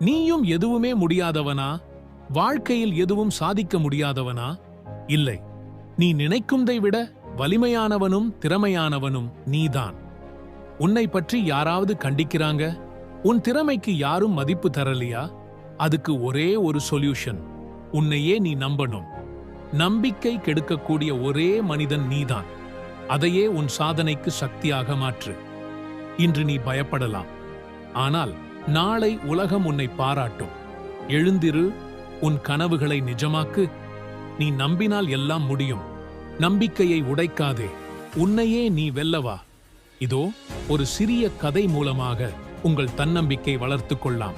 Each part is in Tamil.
நீயும் எதுவுமே முடியாதவனா? வாழ்க்கையில் எதுவும் சாதிக்க முடியாதவனா? இல்லை. நீ நினைக்கும்தை விட வலிமையானவனும் திறமையானவனும் நீதான். உன்னை பற்றி யாராவது கண்டிக்கிறாங்க? உன் திறமைக்கு யாரும் மதிப்பு தரலையா? அதுக்கு ஒரே ஒரு சொல்யூஷன். உன்னையே நீ நம்பணும். நம்பிக்கை கெடுக்கக்கூடிய ஒரே மனிதன் நீதான். அதையே உன் சாதனைக்கு சக்தியாக மாற்று. இன்று நீ பயப்படலாம். ஆனால் நாளை உலகம் உன்னை பாராட்டும். எழுந்திரு உன் கனவுகளை நிஜமாக்கு. நீ நம்பினால் எல்லாம் முடியும். நம்பிக்கையை உடைக்காதே. உன்னையே நீ வெல்லவா இதோ ஒரு சிறிய கதை மூலமாக உங்கள் தன்னம்பிக்கை வளர்த்துக் கொள்ளலாம்.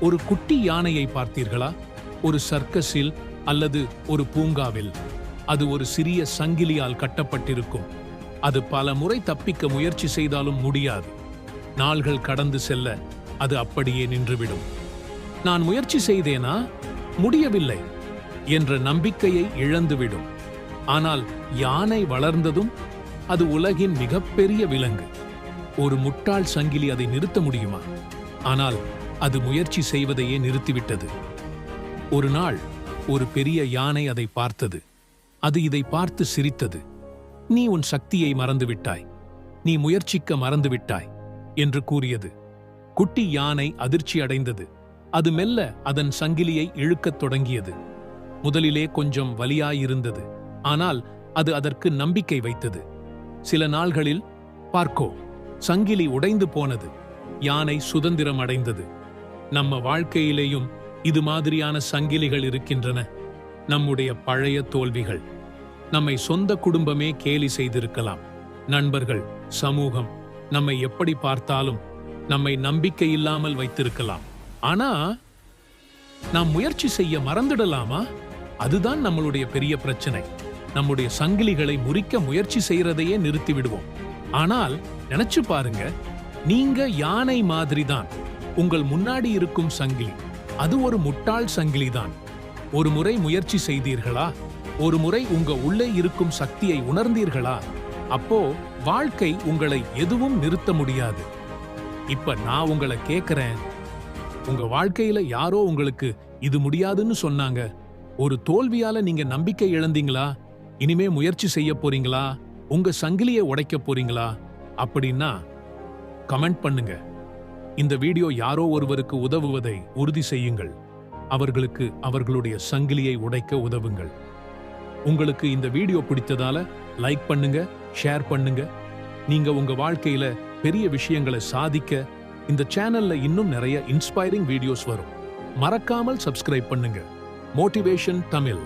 ஒரு குட்டி யானையை பார்த்தீர்களா? ஒரு சர்க்கஸில் அல்லது ஒரு பூங்காவில். அது ஒரு சிறிய சங்கிலியால் கட்டப்பட்டிருக்கும். அது பல முறை தப்பிக்க முயற்சி செய்தாலும் முடியாது. நாள்கள் கடந்து செல்ல அது அப்படியே நின்றுவிடும். நான் முயற்சி செய்தேனா? முடியவில்லை என்ற நம்பிக்கையை இழந்துவிடும். ஆனால் யானை வளர்ந்ததும் அது உலகின் மிகப்பெரிய விலங்கு. ஒரு முட்டாள் சங்கிலி அதை நிறுத்த முடியுமா? ஆனால் அது முயற்சி செய்வதையே நிறுத்திவிட்டது. ஒரு நாள் ஒரு பெரிய யானை அதை பார்த்தது. அது இதை பார்த்து சிரித்தது. நீ உன் சக்தியை மறந்துவிட்டாய். நீ முயற்சிக்க மறந்துவிட்டாய் என்று கூறியது. குட்டி யானை அதிர்ச்சி அடைந்தது. அது மெல்ல அதன் சங்கிலியை இழுக்கத் தொடங்கியது. முதலிலே கொஞ்சம் வலியாயிருந்தது. ஆனால் அது அதற்கு நம்பிக்கை வைத்தது. சில நாள்களில் பார்க்கோ சங்கிலி உடைந்து போனது. யானை சுதந்திரம் அடைந்தது நம்ம வாழ்க்கையிலேயும் இது மாதிரியான சங்கிலிகள் இருக்கின்றன. நம்முடைய பழைய தோல்விகள். நம்மை சொந்த குடும்பமே கேலி செய்திருக்கலாம். நண்பர்கள் சமூகம் நம்மை எப்படி பார்த்தாலும் நம்மை நம்பிக்கை இல்லாமல் வைத்திருக்கலாம். ஆனா நாம் முயற்சி செய்ய மறந்துடலாமா? அதுதான் நம்மளுடைய பெரிய பிரச்சனை. நம்முடைய சங்கிலிகளை முறிக்க முயற்சி செய்யறதையே நிறுத்தி விடுவோம் ஆனால் நினைச்சு பாருங்க நீங்க யானை மாதிரி தான் உங்கள் முன்னாடி இருக்கும் சங்கிலி அது ஒரு முட்டாள் சங்கிலி தான் ஒரு முறை முயற்சி செய்தீர்களா? ஒரு முறை உங்க உள்ளே இருக்கும் சக்தியை உணர்ந்தீர்களா? அப்போ வாழ்க்கை உங்களை எதுவும் நிறுத்த முடியாது. இப்ப நான் உங்களை கேக்குறேன். உங்க வாழ்க்கையில யாரோ உங்களுக்கு இது முடியாதுன்னு சொன்னாங்க. ஒரு தோல்வியால நீங்க நம்பிக்கை இழந்தீங்களா? இனிமே முயற்சி செய்ய போறீங்களா? உங்க சங்கிலியை உடைக்க போறீங்களா? அப்படின்னா கமெண்ட் பண்ணுங்க. இந்த வீடியோ யாரோ ஒருவருக்கு உதவுவதை உறுதி செய்யுங்கள். அவர்களுக்கு அவர்களுடைய சங்கிலியை உடைக்க உதவுங்கள். உங்களுக்கு இந்த வீடியோ பிடித்ததால லைக் பண்ணுங்க ஷேர் பண்ணுங்க. நீங்க உங்க வாழ்க்கையில பெரிய விஷயங்களை சாதிக்க இந்த சேனல்ல இன்னும் நிறைய இன்ஸ்பைரிங் வீடியோஸ் வரும். மறக்காமல் சப்ஸ்கிரைப் பண்ணுங்க. மோட்டிவேஷன் தமிழ்